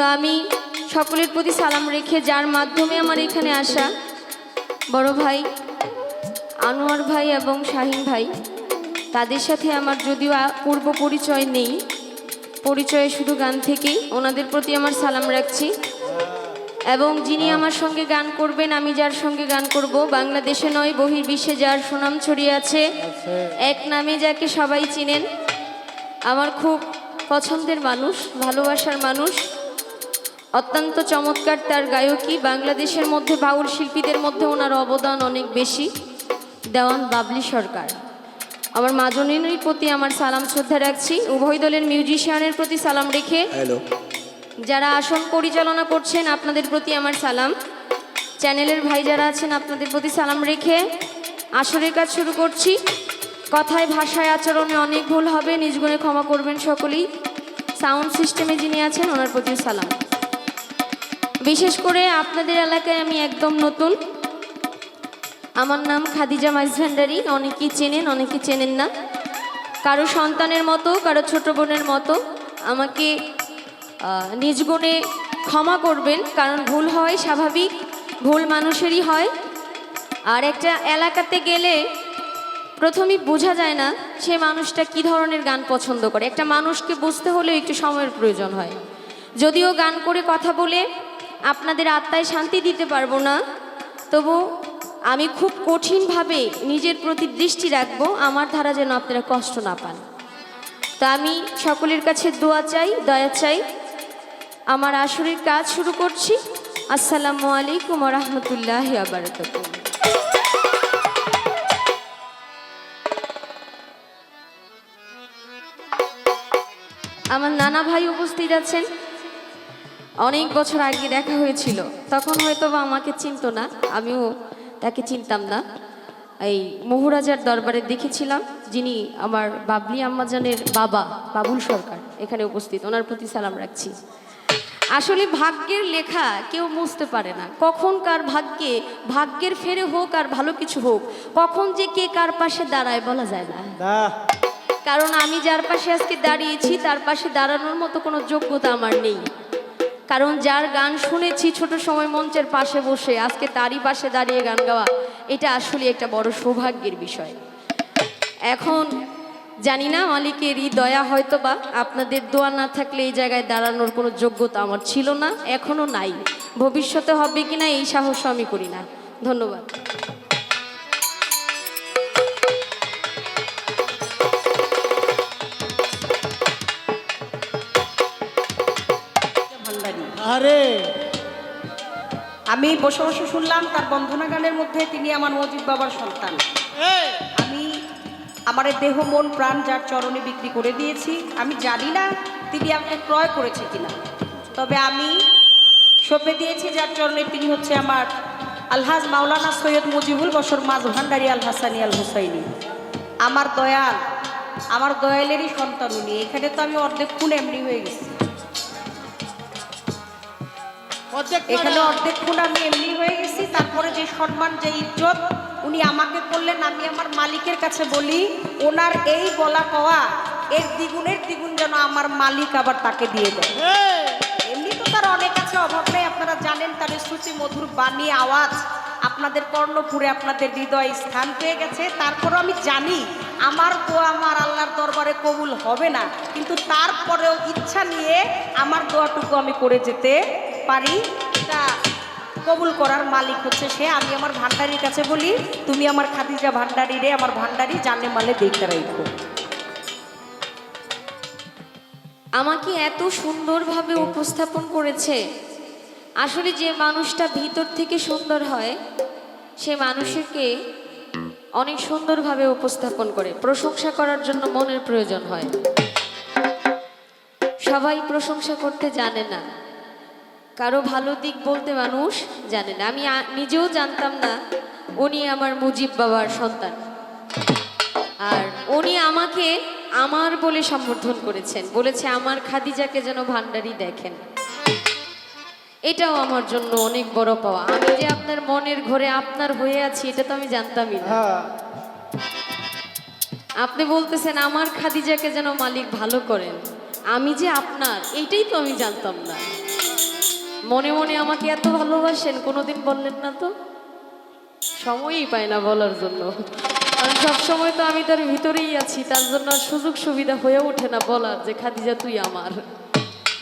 তো আমি সকলের প্রতি সালাম রেখে যার মাধ্যমে আমার এখানে আসা বড় ভাই, আনোয়ার ভাই এবং শাহিন ভাই, তাদের সাথে আমার যদিও পূর্ব পরিচয় নেই, পরিচয় শুধু গান থেকেই ওনাদের প্রতি আমার সালাম রাখছি। এবং যিনি আমার সঙ্গে গান করবেন, আমি যার সঙ্গে গান করব, বাংলাদেশে নয়, বহির্বিশ্বে যার সুনাম ছড়িয়ে আছে, এক নামে যাকে সবাই চিনেন। আমার খুব পছন্দের মানুষ, ভালোবাসার মানুষ। অত্যন্ত চমৎকার তার গায়কী বাংলাদেশের মধ্যে বাউল শিল্পীদের মধ্যে ওনার অবদান অনেক বেশি। দেওয়ান বাবলি সরকার। আমার মাজনীর প্রতি আমার সালাম শ্রদ্ধা রাখছি। উভয় দলের মিউজিশিয়ানের প্রতি সালাম রেখে যারা আসন পরিচালনা করছেন আপনাদের প্রতি আমার সালাম। চ্যানেলের ভাই যারা আছেন আপনাদের প্রতি সালাম রেখে আসরের কাজ শুরু করছি। কথায় ভাষায় আচরণে অনেক ভুল হবে নিজ গুণে ক্ষমা করবেন সকলেই। সাউন্ড সিস্টেমে যিনি আছেন ওনার প্রতি সালাম। বিশেষ করে আপনাদের এলাকায় আমি একদম নতুন। আমার নাম খাদিজা মাইজভান্ডারি অনেকেই চেনেন অনেকে চেনেন না। কারও সন্তানের মতো, কারও ছোট বোনের মতো। আমাকে নিজ গুণে ক্ষমা করবেন, কারণ ভুল হয় স্বাভাবিক, ভুল মানুষেরই হয়। আর একটা এলাকাতে গেলে প্রথমেই বোঝা যায় না সে মানুষটা কি ধরনের গান পছন্দ করে। একটা মানুষকে বুঝতে হলেও একটু সময়ের প্রয়োজন হয়। যদিও গান করে কথা বলে আপনাদের আত্মায় শান্তি দিতে পারব না। তবু আমি খুব কঠিনভাবে নিজের প্রতি দৃষ্টি রাখব, আমার ধারা যেন আপনারা কষ্ট না পান। তা আমি সকলের কাছে দোয়া চাই, দয়া চাই। আমার আসরের কাজ শুরু করছি। আসসালামু আলাইকুম রহমতুল্লাহ আবরকাত আমার নানা ভাই উপস্থিত আছেন। অনেক বছর আগে দেখা হয়েছিল। তখন হয়তো বা আমাকে চিনত না আমিও তাকে চিনতাম না। এই মহুরাজার দরবারে দেখেছিলাম যিনি আমার বাবলি আম্মাজানের বাবা বাবুল সরকার এখানে উপস্থিত। ওনার প্রতি সালাম রাখছি। আসলে ভাগ্যের লেখা কেউ মুছতে পারে না। কখন কার ভাগ্যে ভাগ্যের ফেরে হোক আর ভালো কিছু হোক কখন যে কে কার পাশে দাঁড়ায় বলা যায় না। কারণ আমি যার পাশে আজকে দাঁড়িয়েছি তার পাশে দাঁড়ানোর মতো কোনো যোগ্যতা আমার নেই। কারণ যার গান শুনেছি ছোট সময় মঞ্চের পাশে বসে, আজকে তারই পাশে দাঁড়িয়ে গান গাওয়া, এটা আসলে একটা বড় সৌভাগ্যের বিষয়। এখন জানি না মালিকের এই দয়া হয়তো বা আপনাদের দোয়া না থাকলে এই জায়গায় দাঁড়ানোর কোনো যোগ্যতা আমার ছিল না এখনও নাই। ভবিষ্যতে হবে কি না এই সাহস আমি করি না। ধন্যবাদ। আরে আমি বসে বসে শুনলাম তার বন্ধনা গানের মধ্যে তিনি আমার মজিব বাবার সন্তান। আমি আমার দেহ মন প্রাণ যার চরণে বিক্রি করে দিয়েছি আমি জানি না তিনি আমাকে ক্রয় করেছে কিনা। তবে আমি সঁপে দিয়েছি যার চরণে তিনি হচ্ছে আমার আলহাজ মাওলানা সৈয়দ মুজিবুল বসর মাঝ ভান্ডারি আল হাসানি আল হুসাইনি। আমার দয়াল আমার দয়ালেরই সন্তান উনি। এখানে তো আমি অর্ধেক খুন এমনি হয়ে গেছি। এখানে অর্ধেক খুন আমি এমনি হয়ে গেছি তারপরে যে সম্মান যে ইজ্জত উনি আমাকে করলেন আমি আমার মালিকের কাছে বলি ওনার এই বলা কওয়া এর দ্বিগুণের দ্বিগুণ যেন আমার মালিক আবার তাকে দিয়ে দেয়। এমনি তো তার অনেক আছে অভাব নেই আপনারা জানেন তার শ্রুতি মধুর বাণী আওয়াজ আপনাদের কর্ণপুরে আপনাদের হৃদয় স্থান পেয়ে গেছে। তারপরও আমি জানি আমার দোয়া আমার আল্লাহর দরবারে কবুল হবে না কিন্তু তারপরেও ইচ্ছা নিয়ে আমার দোয়াটুকু আমি করে যেতে পারি তা কবুল করার মালিক হচ্ছে সে। আমি আমার ভান্ডারির কাছে বলি, তুমি আমার খাদিজা ভান্ডারি রে, আমার ভান্ডারি জানে মালে দেখতে রাখো আমাকে এত সুন্দরভাবে উপস্থাপন করেছে। আসলে যে মানুষটা ভিতর থেকে সুন্দর হয়, সে মানুষকে অনেক সুন্দরভাবে উপস্থাপন করে। প্রশংসা করার জন্য মনের প্রয়োজন হয়। সবাই প্রশংসা করতে জানে না। কারও ভালো দিক বলতে মানুষ জানে না। আমি নিজেও জানতাম না উনি আমার মুজিব বাবার সন্তান। আর উনি আমাকে আমার বলে সম্বোধন করেছেন। বলেছে আমার খাদিজাকে যেন ভান্ডারি দেখেন। এটাও আমার জন্য অনেক বড় পাওয়া। আমি যে আপনার মনের ঘরে আপনার হয়ে আছি এটা তো আমি জানতামই না। হ্যাঁ। আপনি বলতেছেন আমার খাদিজাকে যেন মালিক ভালো করেন। আমি যে আপনার এইটাই তো আমি জানতাম না। মনে মনে আমাকে এত ভালোবাসেন, কোনোদিন বললেন না তো? সময়ই পায় না বলার জন্য। কারণ সবসময় তো আমি তার ভিতরেই আছি, তার জন্য সুযোগ সুবিধা হয়ে ওঠে না বলার যে খাদিজা তুই আমার।